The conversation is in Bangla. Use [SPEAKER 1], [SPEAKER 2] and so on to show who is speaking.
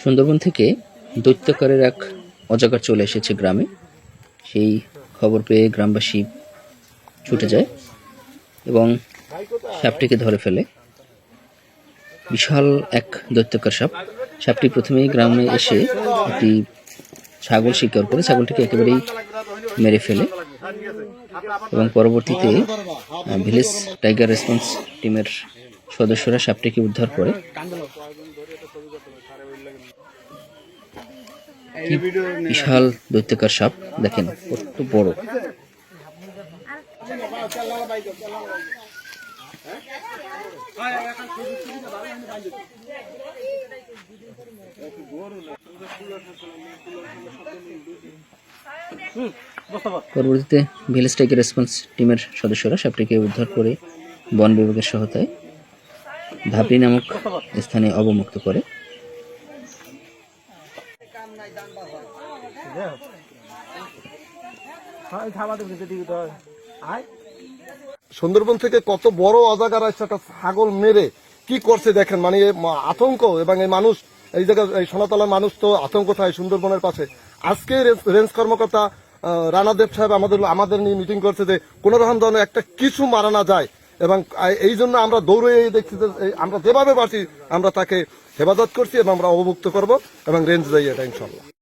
[SPEAKER 1] সুন্দরবন থেকে দৈত্যকারের এক অজাগার চলে এসেছে গ্রামে। সেই খবর পেয়ে গ্রামবাসী ছুটে যায় এবং সাপটিকে ধরে ফেলে। বিশাল এক দৈত্যকার সাপ। সাপটি প্রথমেই গ্রামে এসে একটি ছাগল শিকার করে, ছাগলটিকে একেবারেই মেরে ফেলে এবং পরবর্তীতে ভিলেজ টাইগার রেসপন্স টিমের সদস্যরা সাপটিকে উদ্ধার করে কি বিশাল দৈত্যকার সাপ? দেখেন, কত বড়। পরবর্তীতে ভিলেজ টাইগার রেসপন্স টিমের সদস্যরা সাপটিকে উদ্ধার করে বন বিভাগের সহায়তায় ধাপড়ি নামক স্থানে অবমুক্ত করে।
[SPEAKER 2] সুন্দরবন থেকে কত বড় অজাগার আসছে একটা ছাগল মেরে কি করছে দেখেন? মানে আতঙ্ক এবং এই মানুষ, এই জায়গায় এই সোনাতলার মানুষ তো আতঙ্ক থাকে সুন্দরবনের পাশে। আজকে রেঞ্জ- কর্মকর্তা রানাদেব সাহেব আমাদের আমাদের নিয়ে মিটিং করছে যে কোনো রকম ধরনের একটা কিছু মারা না যায়। এবং এই জন্য আমরা দৌড়ে দেখছি যে আমরা যেভাবে পারছি আমরা তাকে হেফাজত করছি এবং আমরা অবভুক্ত করব এবং রেঞ্জ যাই এটা ইনশাল্লাহ